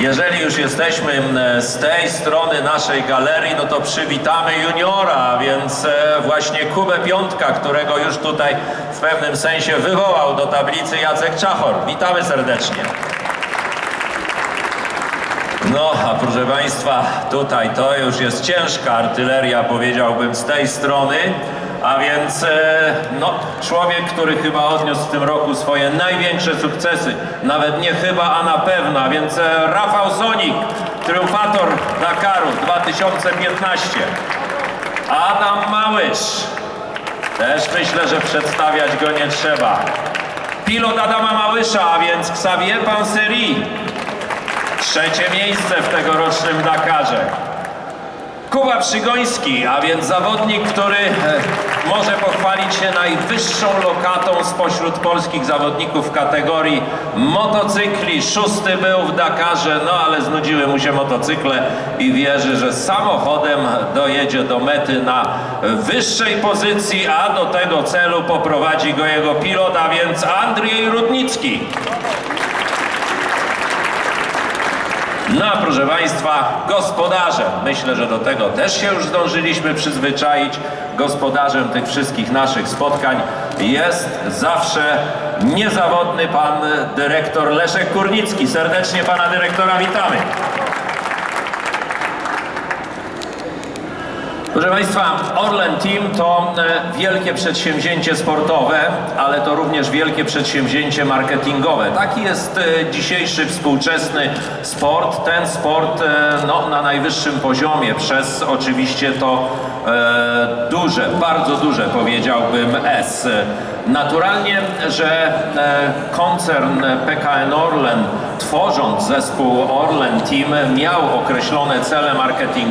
Jeżeli już jesteśmy z tej strony naszej galerii, no to przywitamy juniora, więc e, właśnie Kubę Piątka, którego już tutaj w pewnym sensie wywołał do tablicy Jacek Czachor. Witamy serdecznie. No, a proszę Państwa, tutaj to już jest ciężka artyleria, powiedziałbym, z tej strony. A więc, e, no, człowiek, który chyba odniósł w tym roku swoje największe sukcesy. Nawet nie chyba, a na pewno. A więc e, Rafał Sonik, triumfator Dakaru 2015. Adam Małysz. Też myślę, że przedstawiać go nie trzeba. Pilot Adama Małysza, a więc Xavier Panseri. Trzecie miejsce w tegorocznym Dakarze. Kuba Przygoński, a więc zawodnik, który e, może pochwalić się najwyższą lokatą spośród polskich zawodników w kategorii motocykli. Szósty był w Dakarze, no ale znudziły mu się motocykle i wierzy, że samochodem dojedzie do mety na wyższej pozycji, a do tego celu poprowadzi go jego pilot, a więc Andrzej Rudnicki. No a proszę Państwa, gospodarzem, myślę, że do tego też się już zdążyliśmy przyzwyczaić, gospodarzem tych wszystkich naszych spotkań jest zawsze niezawodny pan dyrektor Leszek Kurnicki. Serdecznie pana dyrektora witamy. Proszę Państwa, Orlen Team to e, wielkie przedsięwzięcie sportowe, ale to również wielkie przedsięwzięcie marketingowe. Taki jest e, dzisiejszy współczesny sport. Ten sport e, no, na najwyższym poziomie przez oczywiście to e, duże, bardzo duże powiedziałbym S. Naturalnie, że e, koncern PKN Orlen tworząc zespół Orlen Team miał określone cele marketingowe.